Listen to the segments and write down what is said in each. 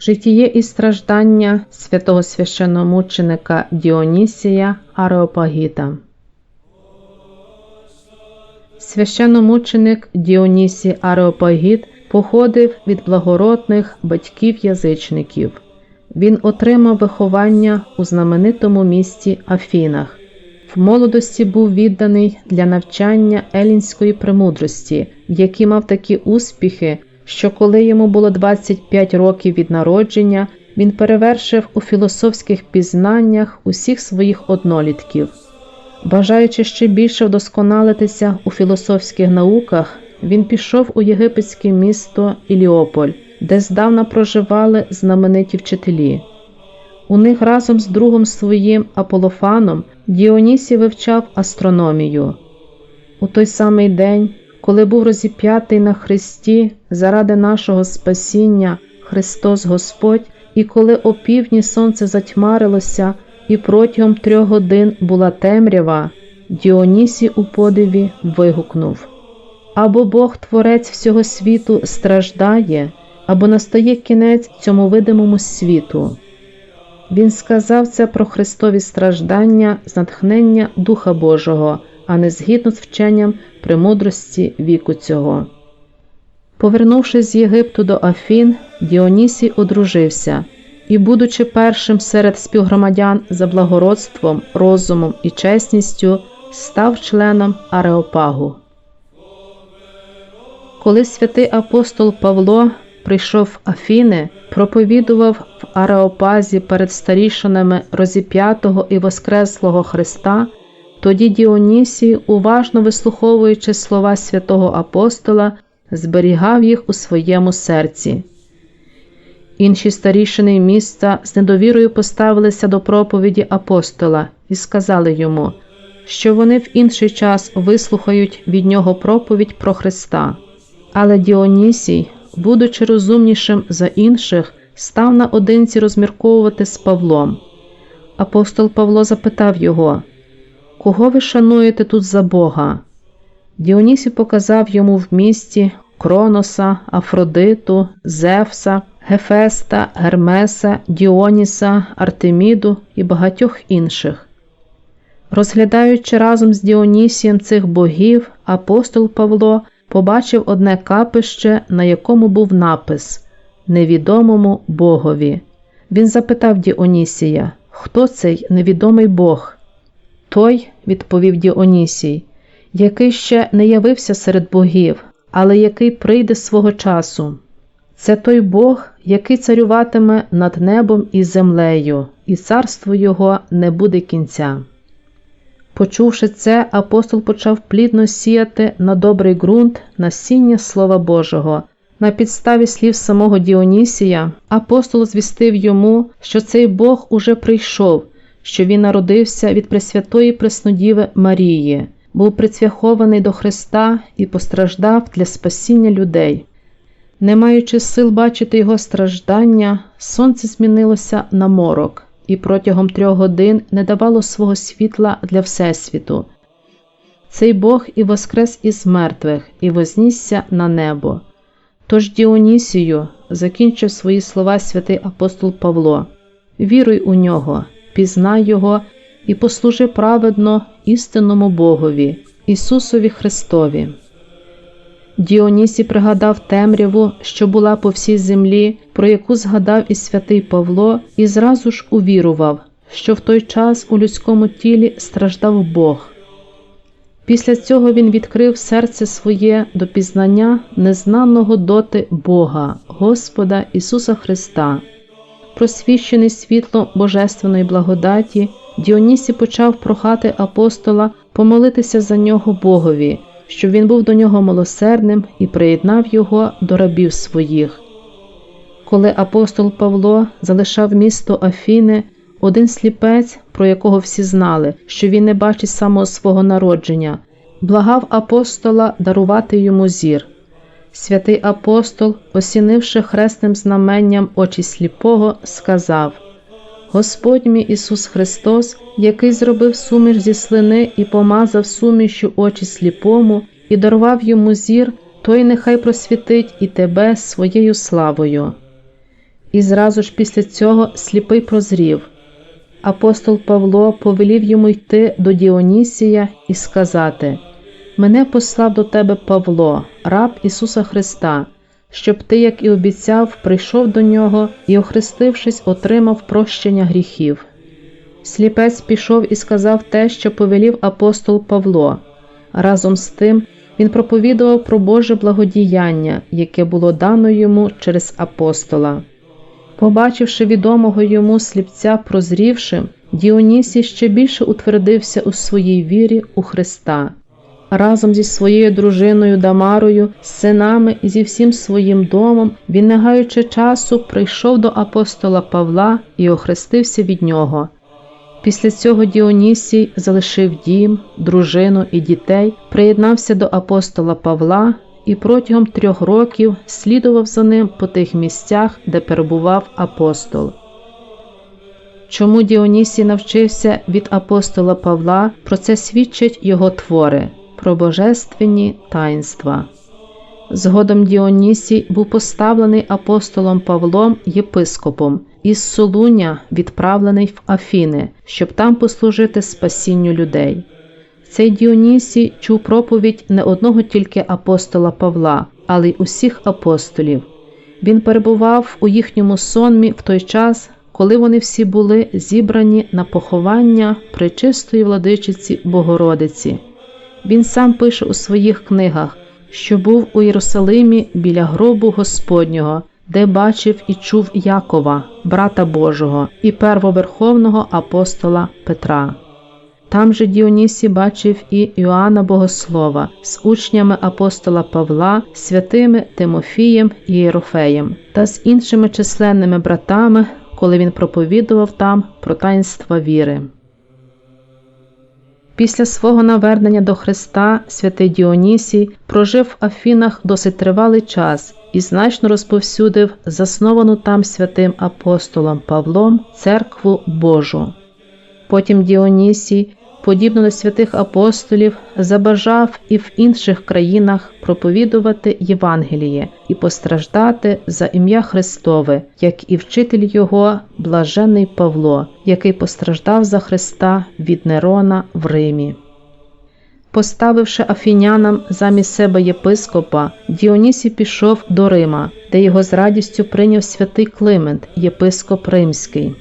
Житіє і страждання святого священномученика Діонісія Ареопагіта. Священномученик Діонісій Ареопагіт походив від благородних батьків-язичників. Він отримав виховання у знаменитому місті Афінах. В молодості був відданий для навчання елінської премудрості, в якій мав такі успіхи, що коли йому було 25 років від народження, він перевершив у філософських пізнаннях усіх своїх однолітків. Бажаючи ще більше вдосконалитися у філософських науках, він пішов у єгипетське місто Іліополь, де здавна проживали знамениті вчителі. У них разом з другом своїм Аполофаном Діонісій вивчав астрономію. У той самий день, коли був розіп'ятий на Христі заради нашого спасіння Христос Господь, і коли опівдні сонце затьмарилося, і протягом трьох годин була темрява, Діонісій у подиві вигукнув або Бог Творець всього світу страждає, або настає кінець цьому видимому світу. Він сказав це про Христові страждання з натхнення Духа Божого, а не згідно з вченням премудрості віку цього. Повернувшись з Єгипту до Афін, Діонісій одружився і, будучи першим серед співгромадян за благородством, розумом і чесністю, став членом Ареопагу. Коли святий апостол Павло прийшов в Афіни, проповідував в Ареопазі перед старішинами розіп'ятого і Воскреслого Христа, тоді Діонісій, уважно вислуховуючи слова святого апостола, зберігав їх у своєму серці. Інші старішини міста з недовірою поставилися до проповіді апостола і сказали йому, що вони в інший час вислухають від нього проповідь про Христа. Але Діонісій, будучи розумнішим за інших, став наодинці розмірковувати з Павлом. Апостол Павло запитав його, Кого ви шануєте тут за Бога? Діонісій показав йому в місті Кроноса, Афродиту, Зевса, Гефеста, Гермеса, Діоніса, Артеміду і багатьох інших. Розглядаючи разом з Діонісієм цих богів, апостол Павло побачив одне капище, на якому був напис Невідомому Богові. Він запитав Діонісія, хто цей невідомий Бог? Той, відповів Діонісій, який ще не явився серед богів, але який прийде свого часу. Це той Бог, який царюватиме над небом і землею, і царство Його не буде кінця. Почувши це, апостол почав плідно сіяти на добрий ґрунт насіння Слова Божого. На підставі слів самого Діонісія, апостол звістив йому, що цей Бог уже прийшов, що він народився від Пресвятої Преснодіви Марії, був прицвяхований до Христа і постраждав для спасіння людей. Не маючи сил бачити його страждання, сонце змінилося на морок і протягом трьох годин не давало свого світла для Всесвіту. Цей Бог і воскрес із мертвих, і вознісся на небо. Тож Діонісію закінчив свої слова святий апостол Павло Віруй у нього, пізнай Його і послужи праведно істинному Богові, Ісусові Христові. Діонісі пригадав темряву, що була по всій землі, про яку згадав і святий Павло, і зразу ж увірував, що в той час у людському тілі страждав Бог. Після цього він відкрив серце своє до пізнання незнаного доти Бога, Господа Ісуса Христа. Просвіщений світлом Божественної благодаті, Діонісі почав прохати апостола помолитися за нього Богові щоб він був до нього милосердним і приєднав його до рабів своїх. Коли апостол Павло залишав місто Афіни, один сліпець, про якого всі знали, що він не бачить самого свого народження, благав апостола дарувати йому зір. Святий апостол, осінивши хресним знаменням очі сліпого, сказав Господь мій Ісус Христос, який зробив суміш зі слини і помазав сумішю очі сліпому, і дарував йому зір, той нехай просвітить і тебе своєю славою. і зразу ж після цього сліпий прозрів. Апостол Павло повелів йому йти до Діонісія і сказати: Мене послав до тебе Павло, раб Ісуса Христа, щоб ти, як і обіцяв, прийшов до нього і, охрестившись, отримав прощення гріхів. Сліпець пішов і сказав те, що повелів апостол Павло. Разом з тим він проповідував про Боже благодіяння, яке було дано йому через апостола. Побачивши відомого йому сліпця прозрівшим, Діонісій ще більше утвердився у своїй вірі у Христа. Разом зі своєю дружиною Дамарою, з синами і зі всім своїм домом він, не гаючи часу, прийшов до апостола Павла і охрестився від нього. Після цього Діонісій залишив дім, дружину і дітей, приєднався до апостола Павла і протягом трьох років слідував за ним по тих місцях, де перебував апостол. Чому Діонісій навчився від апостола Павла, про це свідчать його твори про божественні таїнства. Згодом Діонісій був поставлений апостолом Павлом єпископом із Солуня, відправлений в Афіни, щоб там послужити спасінню людей. Цей Діонісій чув проповідь не одного тільки апостола Павла, але й усіх апостолів. Він перебував у їхньому сонмі в той час, коли вони всі були зібрані на поховання пречистої владичиці Богородиці. Він сам пише у своїх книгах, що був у Єрусалимі біля гробу Господнього, де бачив і чув Якова, брата Божого, і первоверховного апостола Петра. Там же Діонісі бачив і Іоанна Богослова з учнями апостола Павла, святими Тимофієм і Єрофеєм та з іншими численними братами, коли він проповідував там про таїнства віри. Після свого навернення до Христа святий Діонісій прожив в Афінах досить тривалий час і значно розповсюдив засновану там святим апостолом Павлом церкву Божу. Потім Діонісій подібно до святих апостолів, забажав і в інших країнах проповідувати Євангеліє і постраждати за ім'я Христове, як і вчитель його, блажений Павло, який постраждав за Христа від Нерона в Римі. Поставивши афінянам замість себе єпископа, Діонісій пішов до Рима, де його з радістю прийняв святий Климент, єпископ Римський.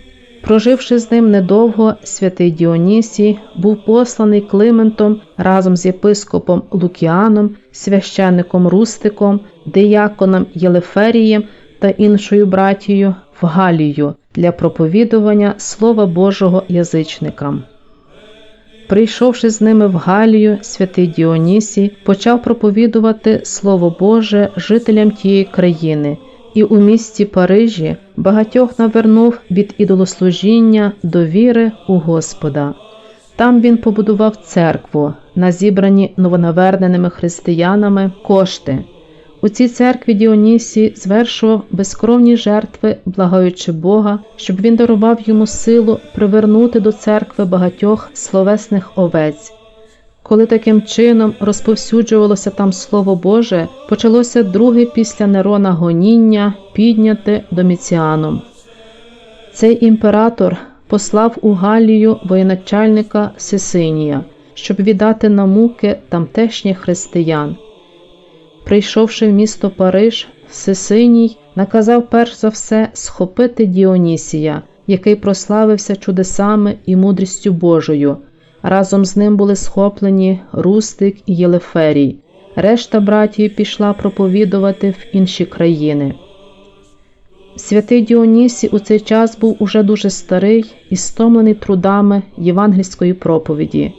Проживши з ним недовго, святий Діонісій був посланий Климентом разом з єпископом Лукіаном, священником Рустиком, дияконом Єлеферієм та іншою братією в Галію для проповідування Слова Божого язичникам. Прийшовши з ними в Галію, святий Діонісій почав проповідувати Слово Боже жителям тієї країни і у місті Парижі багатьох навернув від ідолослужіння до віри у Господа. Там він побудував церкву, на зібрані новонаверненими християнами кошти. У цій церкві Діонісій звершував безкровні жертви, благаючи Бога, щоб він дарував йому силу привернути до церкви багатьох словесних овець. Коли таким чином розповсюджувалося там Слово Боже, почалося друге після Нерона гоніння, підняте доміціаном. Цей імператор послав у Галію воєначальника Сесинія, щоб віддати на муки тамтешніх християн. Прийшовши в місто Париж, Сесиній наказав перш за все схопити Діонісія, який прославився чудесами і мудрістю Божою. Разом з ним були схоплені Рустик і Єлеферій. Решта братів пішла проповідувати в інші країни. Святий Діонісій у цей час був уже дуже старий і стомлений трудами євангельської проповіді.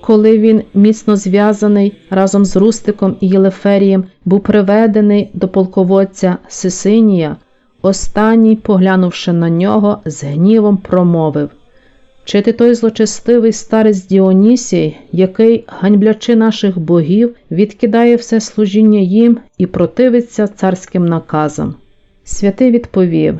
Коли він, міцно зв'язаний разом з Рустиком і Єлеферієм, був приведений до полководця Сисинія, останній, поглянувши на нього, з гнівом промовив чи ти той злочестивий старець Діонісій, який, ганьблячи наших богів, відкидає все служіння їм і противиться царським наказам? Святий відповів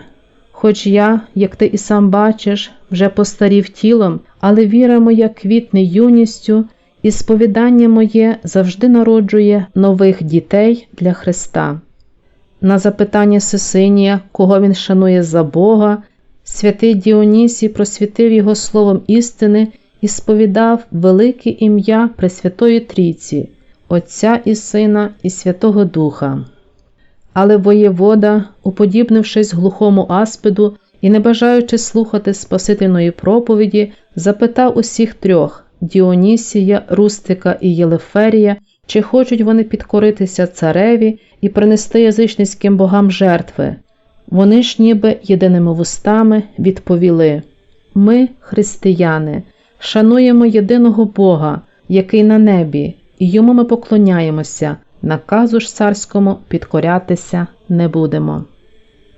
Хоч я, як ти і сам бачиш, вже постарів тілом, але віра моя квітне юністю, і сповідання моє завжди народжує нових дітей для Христа. На запитання Сесинія, кого він шанує за Бога, святий Діонісій просвітив його словом істини і сповідав велике ім'я Пресвятої Трійці, Отця і Сина і Святого Духа. Але воєвода, уподібнившись глухому аспиду і не бажаючи слухати Спасительної проповіді, запитав усіх трьох Діонісія, Рустика і Єлеферія, чи хочуть вони підкоритися цареві і принести язичницьким богам жертви. Вони ж ніби єдиними вустами відповіли Ми, християни, шануємо єдиного Бога, який на небі, і йому ми поклоняємося, наказу ж царському підкорятися не будемо.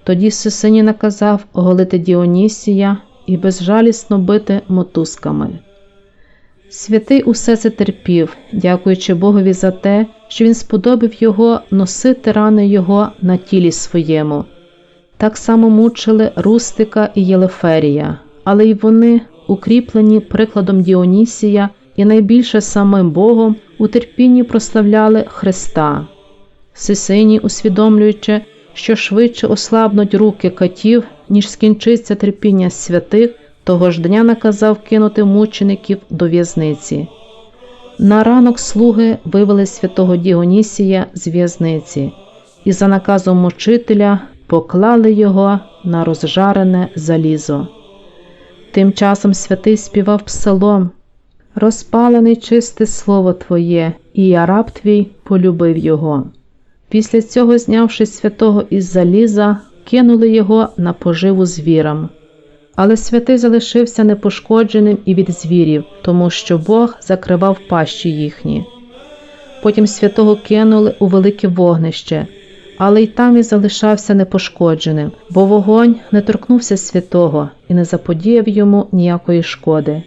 Тоді Сисині наказав оголити Діонісія і безжалісно бити мотузками. Святий усе це терпів, дякуючи Богові за те, що він сподобав його носити рани його на тілі своєму. Так само мучили Рустика і Єлеферія, але й вони, укріплені прикладом Діонісія і найбільше самим Богом, у терпінні прославляли Христа. Сисині, усвідомлюючи, що швидше ослабнуть руки катів, ніж скінчиться терпіння святих, того ж дня наказав кинути мучеників до в'язниці. На ранок слуги вивели святого Діонісія з в'язниці і за наказом мучителя поклали його на розжарене залізо. Тим часом святий співав псалом, розпалений чисте слово Твоє, і я раб твій полюбив його. Після цього, знявши святого із заліза, кинули його на поживу звірам. Але святий залишився непошкодженим і від звірів, тому що Бог закривав пащі їхні. Потім святого кинули у велике вогнище, але й там і залишався непошкодженим, бо вогонь не торкнувся святого і не заподіяв йому ніякої шкоди.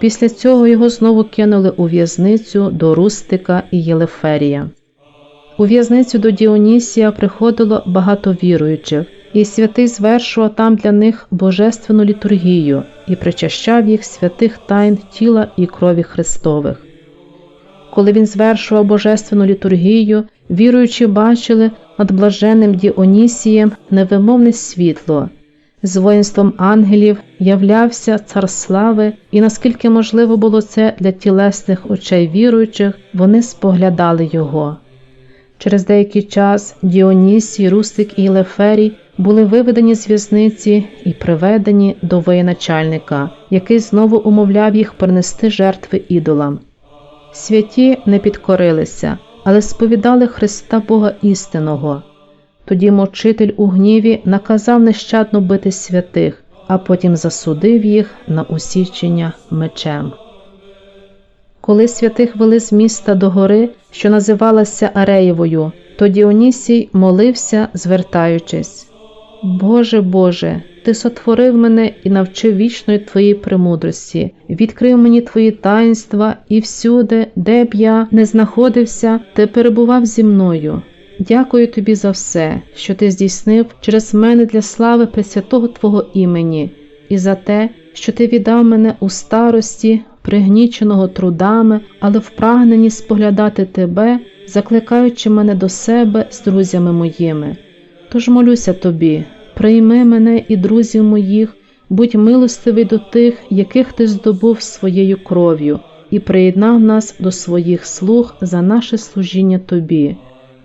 Після цього його знову кинули у в'язницю до Рустика і Єлеферія. У в'язницю до Діонісія приходило багато віруючих, і святий звершував там для них божественну літургію і причащав їх святих тайн тіла і крові Христових. Коли він звершував божественну літургію, віруючі бачили над блаженним Діонісієм невимовне світло. З воїнством ангелів являвся цар слави, і наскільки можливо було це для тілесних очей віруючих, вони споглядали його. Через деякий час Діонісій, Рустик і Леферій були виведені з в'язниці і приведені до воєначальника, який знову умовляв їх принести жертви ідолам. Святі не підкорилися, але сповідали Христа Бога істинного. Тоді мочитель у гніві наказав нещадно бити святих, а потім засудив їх на усічення мечем. Коли святих вели з міста до гори, що називалася Ареєвою, то Діонісій молився, звертаючись Боже Боже, Ти сотворив мене і навчив вічної Твоїй премудрості, відкрив мені Твої таїнства і всюди, де б я не знаходився, Ти перебував зі мною. Дякую тобі за все, що ти здійснив через мене для слави Пресвятого Твого імені, і за те, що ти віддав мене у старості, пригніченого трудами, але в прагненні споглядати тебе, закликаючи мене до себе з друзями моїми. Тож молюся тобі, прийми мене і друзів моїх, будь милостивий до тих, яких ти здобув своєю кров'ю, і приєднав нас до своїх слуг за наше служіння тобі,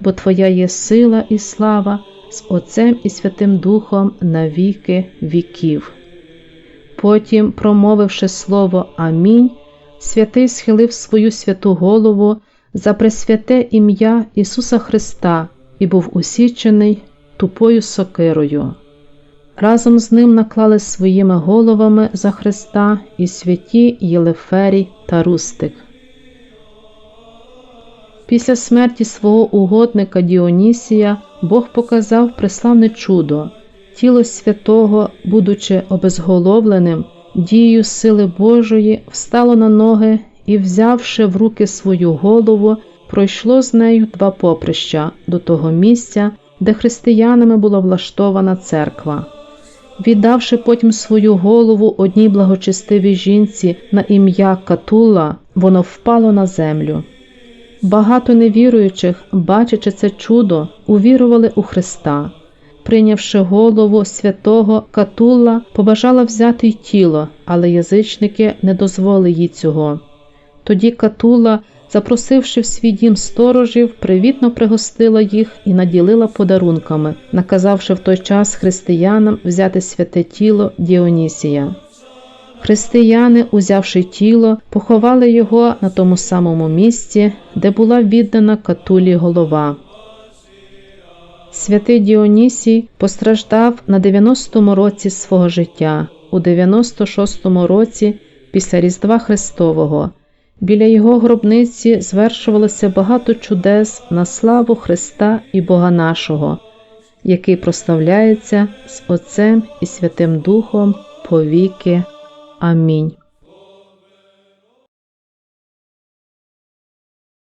бо Твоя є сила і слава з Отцем і Святим Духом на віки віків. Потім, промовивши слово Амінь, святий схилив свою святу голову за пресвяте ім'я Ісуса Христа і був усічений тупою сокирою. Разом з ним наклали своїми головами за Христа і святі Єлеферій та Рустик. Після смерті свого угодника Діонісія Бог показав преславне чудо. Тіло святого, будучи обезголовленим, дією сили Божої, встало на ноги і, взявши в руки свою голову, пройшло з нею два поприща до того місця, де християнами була влаштована церква. Віддавши потім свою голову одній благочестивій жінці на ім'я Катула, воно впало на землю. Багато невіруючих, бачачи це чудо, увірували у Христа. Прийнявши голову святого Катулла, побажала взяти й тіло, але язичники не дозволили їй цього. Тоді Катула, запросивши в свій дім сторожів, привітно пригостила їх і наділила подарунками, наказавши в той час християнам взяти святе тіло Діонісія. Християни, узявши тіло, поховали його на тому самому місці, де була віддана катулі голова. Святий Діонісій постраждав на 90-му році свого життя, у 96-му році після Різдва Христового. Біля його гробниці звершувалося багато чудес на славу Христа і Бога нашого, який прославляється з Отцем і Святим Духом повіки. Амінь.